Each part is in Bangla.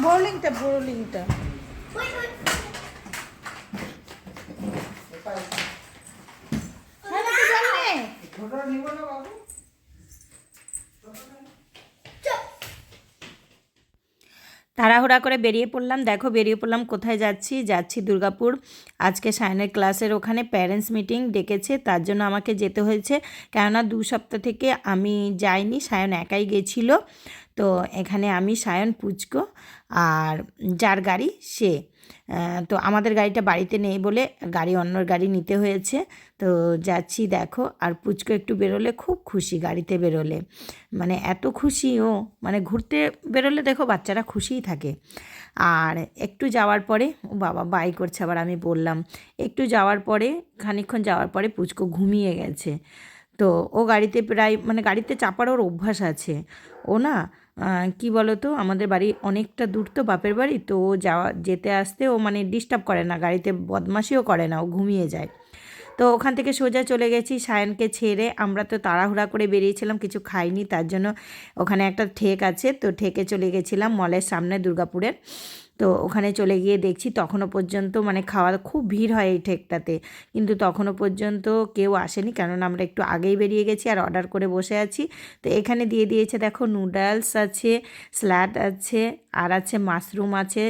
বোরলিংটা বোরলিংটা। হ্যাঁ তাড়াহুড়া করে বেরিয়ে পড়লাম। দেখো, বেরিয়ে পড়লাম, কোথায় যাচ্ছি? যাচ্ছি দুর্গাপুর। আজকে সায়নের ক্লাসের ওখানে প্যারেন্টস মিটিং ডেকেছে, তার জন্য আমাকে যেতে হয়েছে। কেননা দু সপ্তাহ থেকে আমি যাইনি, সায়ন একাই গেছিল। তো এখানে আমি সায়ন পুচকো আর যার গাড়ি সে। তো আমাদের গাড়িটা বাড়িতে নেই বলে গাড়ি অন্য গাড়ি নিতে হয়েছে। তো যাচ্ছি দেখো, আর পুচকো একটু বেরোলে খুব খুশি গাড়িতে বেরোলে। মানে এত খুশি ও মানে ঘুরতে বেরোলে দেখো বাচ্চারা খুশিই থাকে। আর একটু যাওয়ার পরে, ও বাবা বাই করছে আবার আমি বললাম, একটু যাওয়ার পরে, খানিকক্ষণ যাওয়ার পরে পুচকো ঘুমিয়ে গেছে। তো ও গাড়িতে প্রায় মানে গাড়িতে চাপার ওর অভ্যাস আছে। ও না কি বলো তো আমাদের বাড়ি অনেকটা দূর তো বাপের বাড়ি, তো ও যাওয়া, যেতে আসতে ও মানে ডিস্টার্ব করে না, গাড়িতে বদমাশিও করে না, ও ঘুমিয়ে যায়। তো ওখান থেকে সোজা চলে গেছি সায়নকে ছেড়ে। আমরা তো তাড়াহুড়া করে বেরিয়েছিলাম, কিছু খাইনি, তার জন্য ওখানে একটা ঠেক আছে, তো ঠেকে চলে গেছিলাম মলের সামনে দুর্গাপুরের। তো ওখানে চলে গিয়ে দেখছি তখনও পর্যন্ত মানে খাওয়া খুব ভিড় হয় এই ঠেকটাতে। কিন্তু তখনও পর্যন্ত কেউ আসেনি কেননা আমরা একটু আগেই বেরিয়ে গেছি আর অর্ডার করে বসে আছি। তো এখানে দিয়ে দিয়েছে দেখো নুডলস আছে, স্যালাড আছে, আর আছে মাশরুম আছে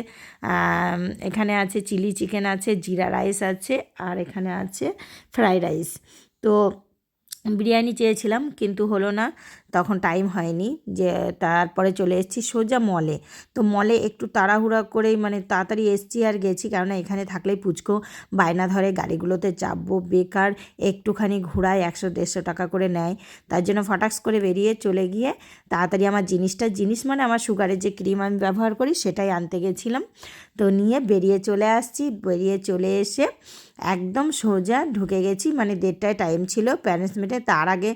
এখানে আছে চিলি চিকেন আছে, জিরা রাইস আছে, আর এখানে আছে ফ্রাইড রাইস। তো বিরিয়ানি চেয়েছিলাম কিন্তু হলো না। তখন টাইম হয়নি যে তারপরে চলে এসেছি সোজা মলে তো মলে একটু তাড়াহুড়া করেই মানে তাড়াতাড়ি এসছি আর গেছি, কেননা এখানে থাকলেই পুচকো। বায়না ধরে গাড়িগুলোতে চাপবো, বেকার, একটুখানি ঘোরায় একশো দেড়শো টাকা করে নেয়। তার জন্য ফটাক্স করে বেরিয়ে চলে গিয়ে তাড়াতাড়ি আমার জিনিসটা, জিনিস মানে আমার সুগারের যে ক্রিম আমি ব্যবহার করি সেটাই আনতে গেছিলাম। তো নিয়ে বেরিয়ে চলে আসছি, বেরিয়ে চলে এসে একদম সোজা ঢুকে গেছি। মানে দেড়টায় টাইম ছিল প্যারেন্টস মিটে তার আগে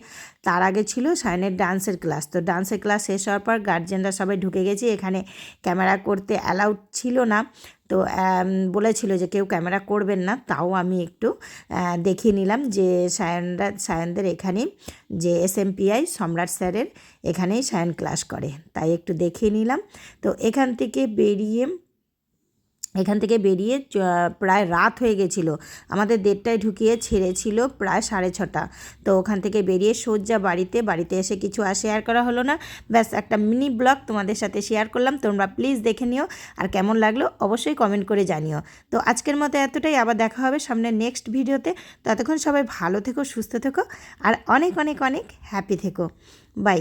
তার আগে ছিল সাইনের ডান্সের ক্লাস। তো ডান্সের ক্লাস শেষ হওয়ার পর গার্জেনরা সবাই ঢুকে গেছি, এখানে ক্যামেরা করতে অ্যালাউড ছিল না। তো বলেছিল যে কেউ ক্যামেরা করবেন না, তাও আমি একটু দেখিয়ে নিলাম যে সায়নরা, সায়নদের এখানে যে এস এম পিআই সম্রাট স্যারের এখানেই সায়ন ক্লাস করে। তাই একটু দেখিয়ে নিলাম। তো এখান থেকে বেরিয়ে এখান থেকে বেরিয়ে প্রায় রাত হয়ে গেছিল। আমাদের দেড়টায় ঢুকিয়ে ছেড়েছিল প্রায় সাড়ে ছটা। তো ওখান থেকে বেরিয়ে সোজা বাড়িতে বাড়িতে এসে কিছু আর শেয়ার করা হলো না। ব্যাস, একটা মিনি ব্লগ তোমাদের সাথে শেয়ার করলাম। তোমরা প্লিজ দেখে নিও। আর কেমন লাগল অবশ্যই কমেন্ট করে জানিও। তো আজকের মতো এতটাই। আবার দেখা হবে সামনে নেক্সট ভিডিওতে। ততক্ষণ সবাই ভালো থেকো, সুস্থ থেকো। আর অনেক অনেক অনেক হ্যাপি থেকো। বাই